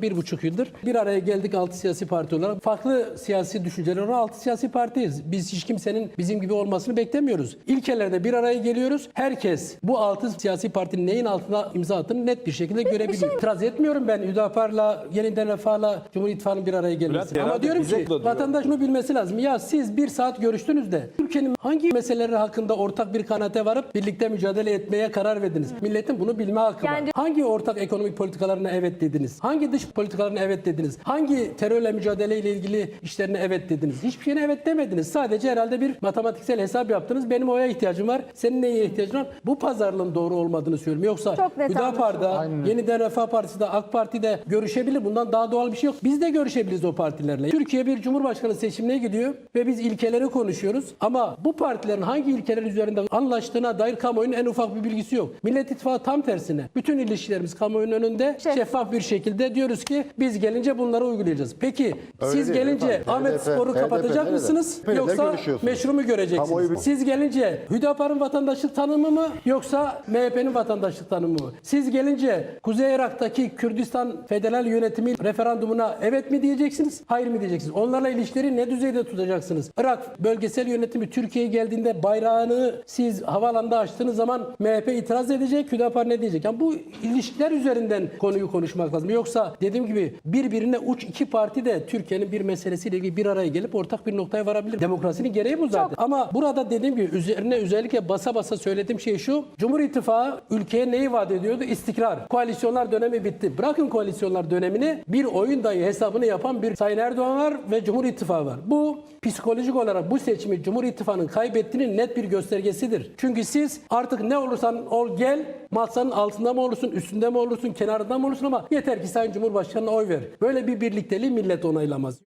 Bir buçuk yıldır bir araya geldik altı siyasi parti olarak. Farklı siyasi düşünceler olan altı siyasi partiyiz. Biz hiç kimsenin bizim gibi olmasını beklemiyoruz. İlkelerde bir araya geliyoruz. Herkes bu altı siyasi partinin neyin altına imza attığını net bir şekilde görebiliyor. İtiraz etmiyorum ben Hüdapar'la, Yeniden Refah'la Cumhur İttifakı'nın bir araya gelmesi. Bülent, Ama diyorum ki diyor. vatandaş şunu bilmesi lazım. Ya siz bir saat görüştünüz de Türkiye'nin hangi meseleleri hakkında ortak bir kanaate varıp birlikte mücadele etmeye karar verdiniz? Milletin bunu bilme hakkı var. Yani- Hangi ortak ekonomik politikalarına evet dediniz? Hangi dış politikalarına evet dediniz? Hangi terörle mücadele ile ilgili işlerine evet dediniz? Hiçbir şeyine evet demediniz. Sadece herhalde bir matematiksel hesap yaptınız. Benim oya ihtiyacım var. Senin neye ihtiyacın var? Bu pazarlığın doğru olmadığını söylüyorum. Yoksa Hüdapar'da, Yeniden Refah Partisi'de, AK Parti'de görüşebilir. Bundan daha doğal bir şey yok. Biz de görüşebiliriz o partilerle. Türkiye bir Cumhurbaşkanı seçimine gidiyor ve biz ilkeleri konuşuyoruz. Ama bu partilerin hangi ilkeler üzerinde anlaştığına dair kamuoyunun en ufak bir bilgisi yok. Millet İttifakı tam tersine. Bütün ilişkilerimiz kamuoyunun önünde Şeffaf. şeffaf bir şekilde diyoruz ki biz gelince bunları uygulayacağız. Peki Öyle siz değil gelince efendim. Ahmet HDP, Spor'u HDP kapatacak nerede? mısınız? HDP'yle Yoksa meşru mu göreceksiniz? Kamuoyu- Siz gelince Hüdapar'ın vatandaşlık tanımı mı yoksa MHP'nin vatandaşlık tanımı mı? Siz gelince Kuzey Irak'taki Kürdistan federal yönetimi referandumuna evet mi diyeceksiniz? Hayır mı diyeceksiniz? Onlarla ilişkileri ne düzeyde tutacaksınız? Irak bölgesel yönetimi Türkiye'ye geldiğinde bayrağını siz havalanda açtığınız zaman MHP itiraz edecek, Hüdapar ne diyecek? Yani bu ilişkiler üzerinden konuyu konuşmak lazım. Yoksa dediğim gibi birbirine uç iki parti de Türkiye'nin bir meselesiyle ilgili bir araya gelip ortak bir noktaya varabilir. Demokrasinin gereği bu zaten. Ama burada dediğim gibi üzerine özellikle basa basa söylediğim şey şu. Cumhur İttifakı ülkeye neyi vaat ediyordu? İstikrar. Koalisyonlar dönemi bitti. Bırakın koalisyonlar dönemini bir oyun dayı hesabını yapan bir Sayın Erdoğan var ve Cumhur İttifakı var. Bu psikolojik olarak bu seçimi Cumhur İttifakı'nın kaybettiğinin net bir göstergesidir. Çünkü siz artık ne olursan ol gel masanın altında mı olursun, üstünde mi olursun, kenarında mı olursun ama yeter ki Sayın Cumhurbaşkanı'na oy ver. Böyle bir birlikteliği millet onaylamaz.